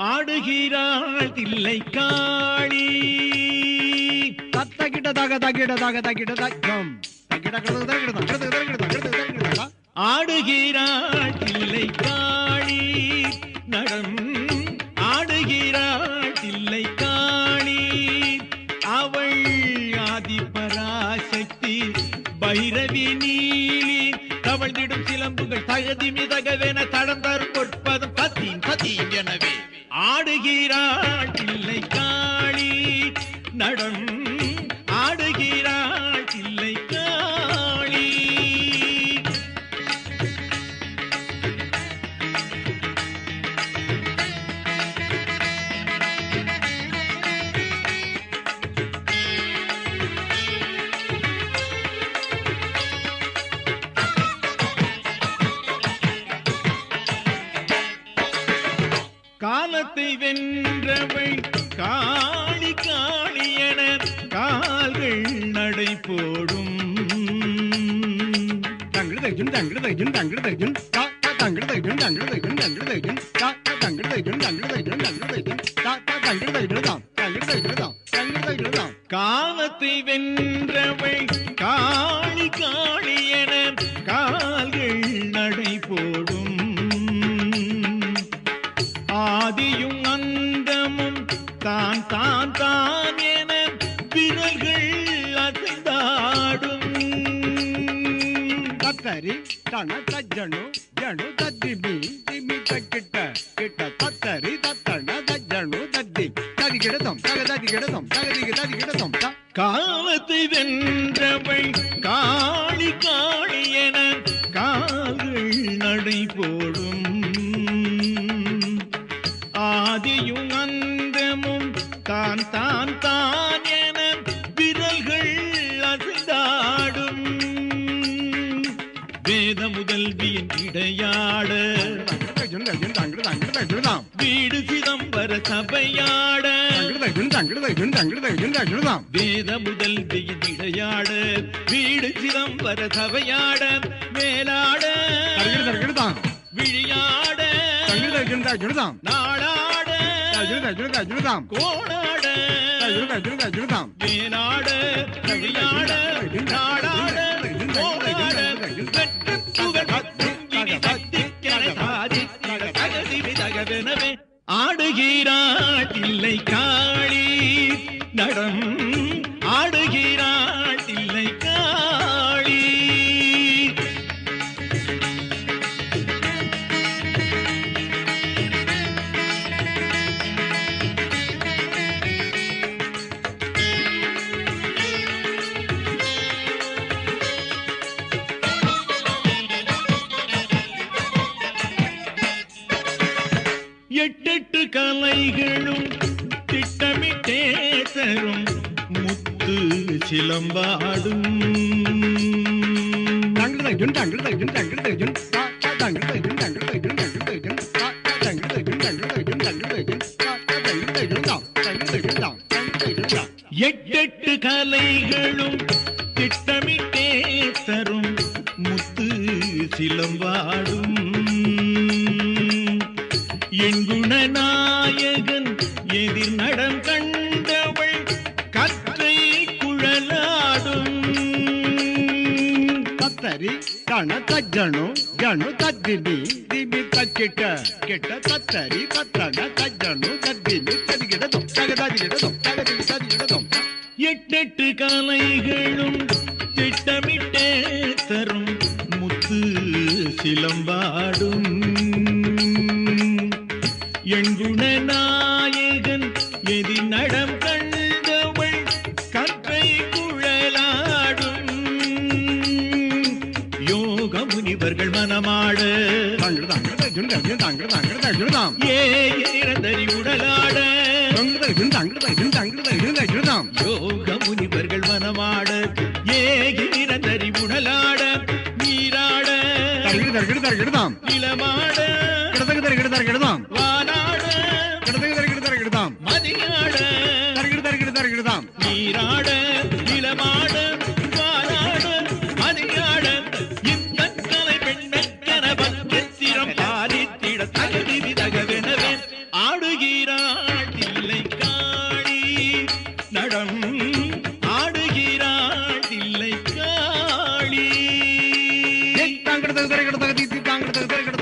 ஆடுகிறாள் தில்லை காளி தத்த கிட்ட தக தகிட தக தகிட தக்கம் ஆடுகிறாள் தில்லை காளி நடம் ஆடுகிறாள் தில்லை காளி. அவள் ஆதிபராசக்தி பைரவி நீலி. தவழ்ந்திடும் சிலம்புகள் தகுதி மிதகவென தடம் தரும் பொற்பதும் கத்தீம் கத்தீம் எனவே. ஆடுகிறாள். தகிஜுன் தங்கிட தகிஜுன் தா தா தங்கிட தகிஜுன் தங்கிட தகிஜுன் தங்கிட தகிஜுன் தா தா தங்கிட தகிஜுன் தாம் தங்கிட தகிஜுன் தாம் தங்கிட தகிஜுன் தாம் காலத்தை வென்றவள் காளி காளி ஆதியும் அந்தமும் தான் தான் தான் என விரல்கள் அசைந்தாடும். தத்தரி தன தஜ்ஜனு ஜனு தத்திமி திமி தக்கிட்ட கிட்ட தத்தரி தத்தன தஜ்ஜனு தத்தி. ததி கிடதம் தக ததி கிடதம் தகதிக்கு ததி கிடதம் காலத்தை வென்றவள் காளி காளி என கால்கள் நடை போடும். ஆதியும் அந்தமும் தான் தான் தான் என விரல்கள் அசைந்தாடும். வேத முதல்வியின் இடையாட வீடு சிதம்பர சபையாட. வேத முதல் இடையாட வீடு சிதம்பர சபையாட மேலாட. விழியாட. தங்கிட தகிஜுன் தகிஜுன் தாம் கோணாட தகிஜுன் தாம் மேலாட விழியாட நாளாட கோணாட தங்கிட தகிஜுன் தங்கிட தகிஜுன் தங்கிட தகிஜுன் தா தா தங்கிட தகிஜுன் தாம் தங்கிட தகிஜுன் தாம் தங்கிட தகிஜுன் தாம் எட்டெட்டு கலைகளும் திட்டமிட்டே தரும் முத்து சிலம்பாடும் என் குணநாயகன் எதிர் நடம் கண்டவள் கற்றை குழலாடும். தத்தரி தன தஜ்ஜனு ஜனு தத்திமி திமி தக்கிட்ட கிட்ட. தத்தரி தத்தன தஜ்ஜனு தத்திமி ததி கிடதம் தக ததி கிடதம் தகதிக்கு ததி கிடதம் எட்டெட்டு கலைகளும் திட்டமிட்டே தரும் முத்து சிலம்பாடும். என் குணநாயகன் எதி நடம் கண்டவள் கற்றை குழலாடும். யோக முனிவர்கள் மனமாட. தங்கிட தங்கிட தகிஜுன் தகிஜுன் தங்கிட தங்கிட தகிஜுன் தாம் ஏ இறந்தறி உடலாட. யோக முனிவர்கள் மனமாட. நிரந்தரி உடலாட. நீராட. தரகிடு தரகிடு gang gang gang gang gang gang